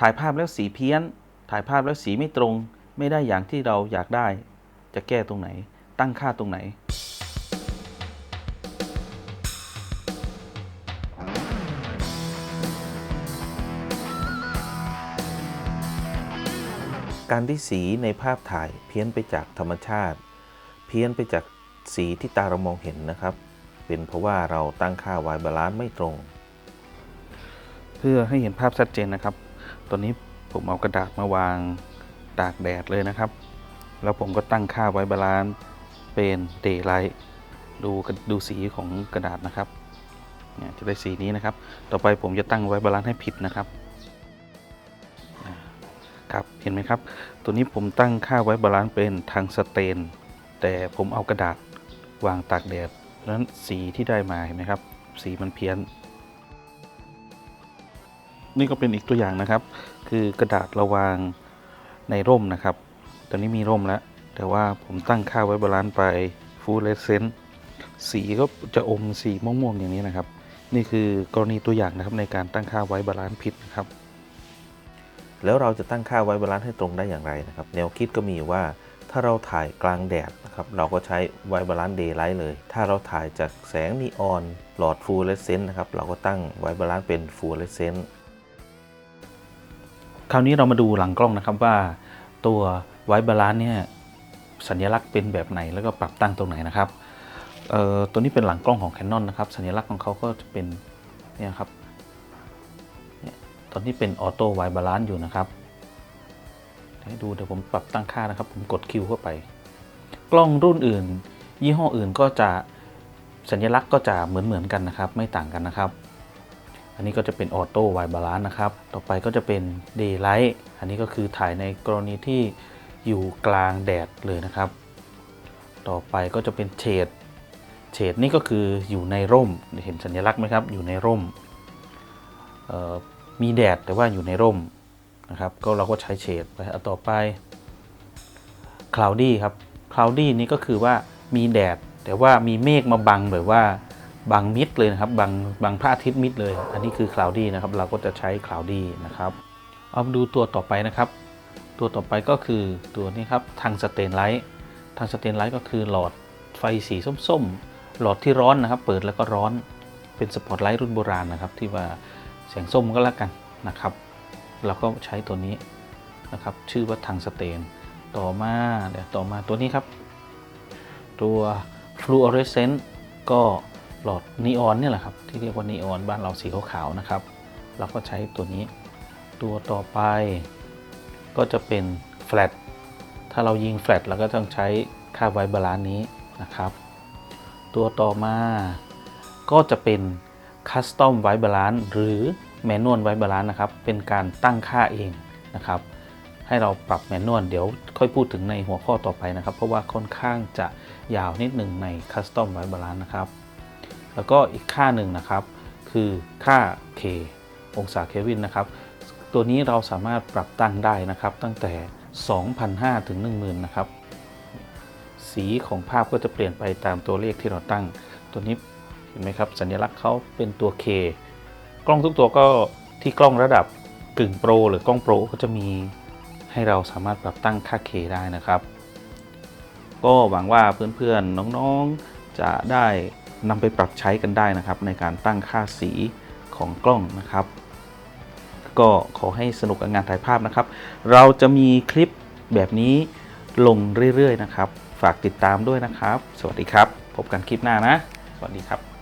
ถ่ายภาพแล้วสีเพี้ยน ถ่ายภาพแล้วสีไม่ตรง ไม่ได้อย่างที่เราอยากได้ จะแก้ตรงไหน ตั้งค่าตรงไหน การที่สีในภาพถ่ายเพี้ยนไปจากธรรมชาติ เพี้ยนไปจากสีที่ตาเรามองเห็นนะครับ เป็นเพราะว่าเราตั้งค่าไวบาลานซ์ไม่ตรง เพื่อให้เห็นภาพชัดเจนนะครับ ตอนนี้ผมเอากระดาษมาวางตากแดดเลยนะครับ แล้วผมก็ตั้งค่าไว้บาลานซ์เป็นเดย์ไลท์ดูดูสีของกระดาษนะครับเนี่ยจะได้สีนี้นะครับ ต่อไปผมจะตั้งไว้บาลานซ์ให้ผิดนะครับครับเห็นไหมครับ ตัวนี้ผมตั้งค่าไว้บาลานซ์เป็นทางสเตน แต่ผมเอากระดาษวางตากแดดนั้นสีที่ได้มาเห็นไหมครับ สีมันเพี้ยน นี่ก็เป็นอีกตัวอย่างนะครับ คือกระดาษระวางในร่มนะครับ ตอนนี้มีร่มแล้ว แต่ว่าผมตั้งค่าไว้บาลานซ์ไปฟูลเลสเซนต์สีก็จะอมสีม่วงๆอย่างนี้นะครับ นี่คือกรณีตัวอย่างนะครับในการตั้งค่าไว้บาลานซ์ผิดนะครับ แล้วเราจะตั้งค่าไว้บาลานซ์ให้ตรงได้อย่างไรนะครับ แนวคิดก็มีว่าถ้าเราถ่ายกลางแดดนะครับเราก็ใช้ไวบาลานซ์เดย์ไลท์เลย ถ้าเราถ่ายจากแสงนีออนหลอดฟูลเลสเซนต์นะครับเราก็ตั้งไวบาลานซ์เป็นฟูลเลสเซนต์ คราวนี้เรามาดูหลังกล้องนะครับว่าตัวไวบาลานเนี่ยสัญลักษณ์เป็นแบบไหนแล้วก็ปรับตั้งตรงไหนนะครับเอ่อตัวนี้เป็นหลังกล้องของ Canon นะครับ สัญลักษณ์ของเขาก็จะเป็นเนี่ยครับตอนนี้เป็นออโต้ไวบาลานอยู่นะครับให้ดูเดี๋ยวผมปรับตั้งค่านะครับ ผมกดคิวเข้าไป กล้องรุ่นอื่น ยี่ห้ออื่นก็จะสัญลักษณ์ก็จะเหมือนเหมือนๆกันนะครับ ไม่ต่างกันนะครับ อันนี้ก็จะเป็นออโต้ไวบาลานซ์นะครับ ต่อไปก็จะเป็น Daylight อันนี้ก็คือถ่ายในกรณีที่อยู่กลางแดดเลยนะครับ ต่อไปก็จะเป็นเฉดเฉดนี่ก็คืออยู่ในร่มเห็นสัญลักษณ์ไหมครับ อยู่ในร่ม มีแดดแต่ว่าอยู่ในร่มนะครับ ก็เราก็ใช้เฉดไปต่อไป Cloudy ครับ Cloudy นี่ก็คือว่ามีแดดแต่ว่ามีเมฆมาบังแบบว่า บังมิดเลยนะครับบังบังพระอาทิตย์มิดเลย อันนี้คือ cloudy นะครับ เราก็จะใช้ cloudy นะครับ เอามาดูตัวต่อไปนะครับ ตัวต่อไปก็คือตัวนี้ครับทางสเตนไลท์ทางสเตนไลท์ก็คือหลอดไฟสีส้มๆ หลอดที่ร้อนนะครับ เปิดแล้วก็ร้อนเป็นสปอตไลท์รุ่นโบราณนะครับ ที่ว่าแสงส้มก็แล้วกันนะครับ เราก็ใช้ตัวนี้นะครับ ชื่อว่าทางสเตน ต่อมาเดี๋ยวต่อมาตัวนี้ครับ ตัว fluorescent ก็ หลอดนีออนเนี่ยแหละครับที่เรียกว่านีออนบ้านเราสีขาวๆนะครับ เราก็ใช้ตัวนี้ ตัวต่อไปก็จะเป็น flat ถ้าเรายิง flat เราก็ต้องใช้ค่าไวบาลานซ์นี้นะครับ ตัวต่อมาก็จะเป็น custom white balance หรือ manual white balance นะครับ เป็นการตั้งค่าเองนะครับ ให้เราปรับแมนนวลเดี๋ยวค่อยพูดถึงในหัวข้อต่อไปนะครับ เพราะว่าค่อนข้างจะยาวนิดหนึ่งใน Custom White Balance นะครับ แล้วก็อีกค่าหนึ่งนะครับ คือค่า K องศาเคลวินนะครับ ตัวนี้เราสามารถปรับตั้งได้นะครับ ตั้งแต่ 2,500 ถึง 10,000 นะครับ สีของภาพก็จะเปลี่ยนไปตามตัวเลขที่เราตั้ง ตัวนี้เห็นไหมครับ สัญลักษณ์เขาเป็นตัว K กล้องทุกตัวก็ที่กล้องระดับกึ่งโปรหรือกล้องโปรก็จะมีให้เราสามารถปรับตั้งค่า K ได้นะครับ ก็หวังว่าเพื่อนๆ น้องๆ จะได้ นำไปปรับใช้กันได้นะครับในการตั้งค่าสีของกล้องนะครับ ก็ขอให้สนุกกับงานถ่ายภาพนะครับ เราจะมีคลิปแบบนี้ลงเรื่อยๆนะครับ ฝากติดตามด้วยนะครับ สวัสดีครับ พบกันคลิปหน้านะ สวัสดีครับ